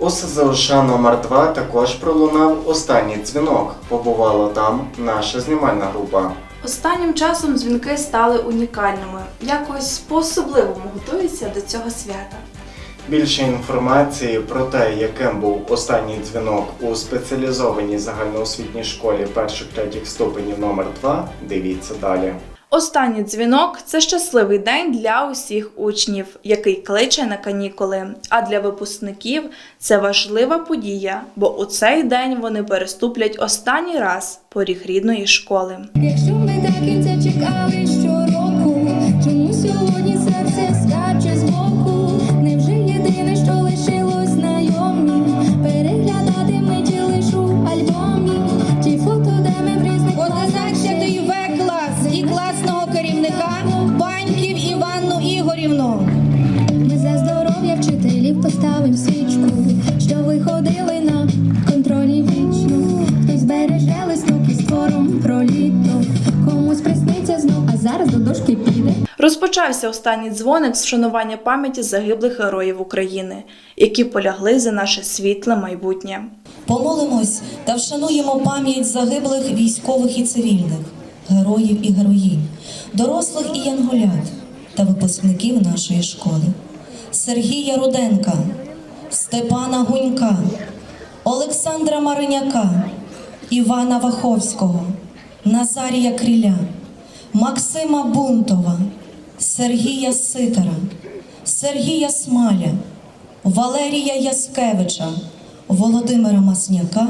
У СЗОШ номер 2 також пролунав останній дзвінок. Побувала там наша знімальна група. Останнім часом дзвінки стали унікальними, якось по-особливому готуються до цього свята. Більше інформації про те, яким був останній дзвінок у спеціалізованій загальноосвітній школі перших третіх ступенів номер 2 дивіться далі. Останній дзвінок це щасливий день для усіх учнів, який кличе на канікули. А для випускників це важлива подія, бо у цей день вони переступлять останній раз поріг рідної школи. Якщо ми до кінця чекали Ігорівну. Ми за здоров'я вчителів поставим свічку, що виходили на контролі вічно. Хтось береже листок із твором про літо, комусь присниться знов, а зараз до дошки піде. Розпочався останній дзвоник з вшанування пам'яті загиблих героїв України, які полягли за наше світле майбутнє. Помолимось та вшануємо пам'ять загиблих військових і цивільних, героїв і героїнь, дорослих і янголят та випускників нашої школи. Сергія Руденка, Степана Гунька, Олександра Мариняка, Івана Ваховського, Назарія Криля, Максима Бунтова, Сергія Ситара, Сергія Смаля, Валерія Яскевича, Володимира Масняка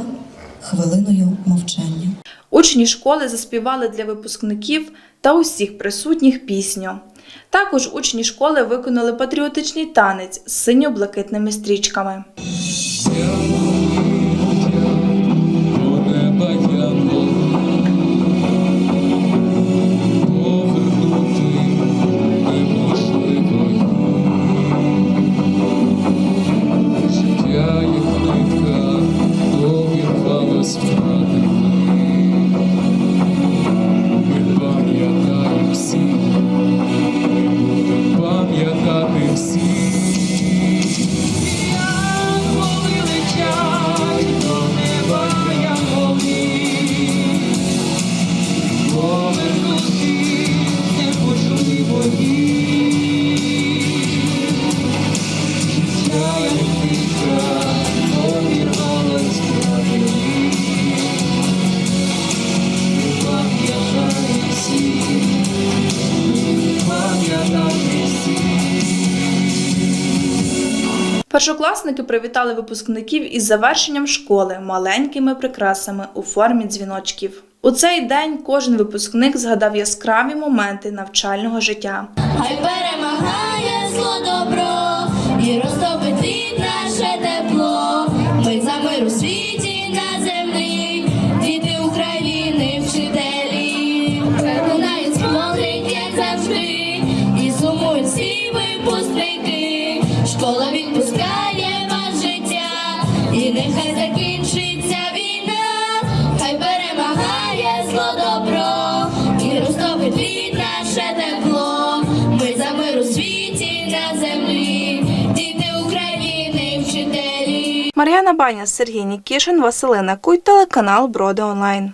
хвилиною мовчання. Учні школи заспівали для випускників та усіх присутніх пісню. Також учні школи виконали патріотичний танець з синьо-блакитними стрічками. Життя Першокласники привітали випускників із завершенням школи маленькими прикрасами у формі дзвіночків. У цей день кожен випускник згадав яскраві моменти навчального життя. Хай перемагає зло добро і розтопить наше тепло. Ми за мир у Мар'яна Баня, Сергій Нікішин, Василина Куй, телеканал Броди Онлайн.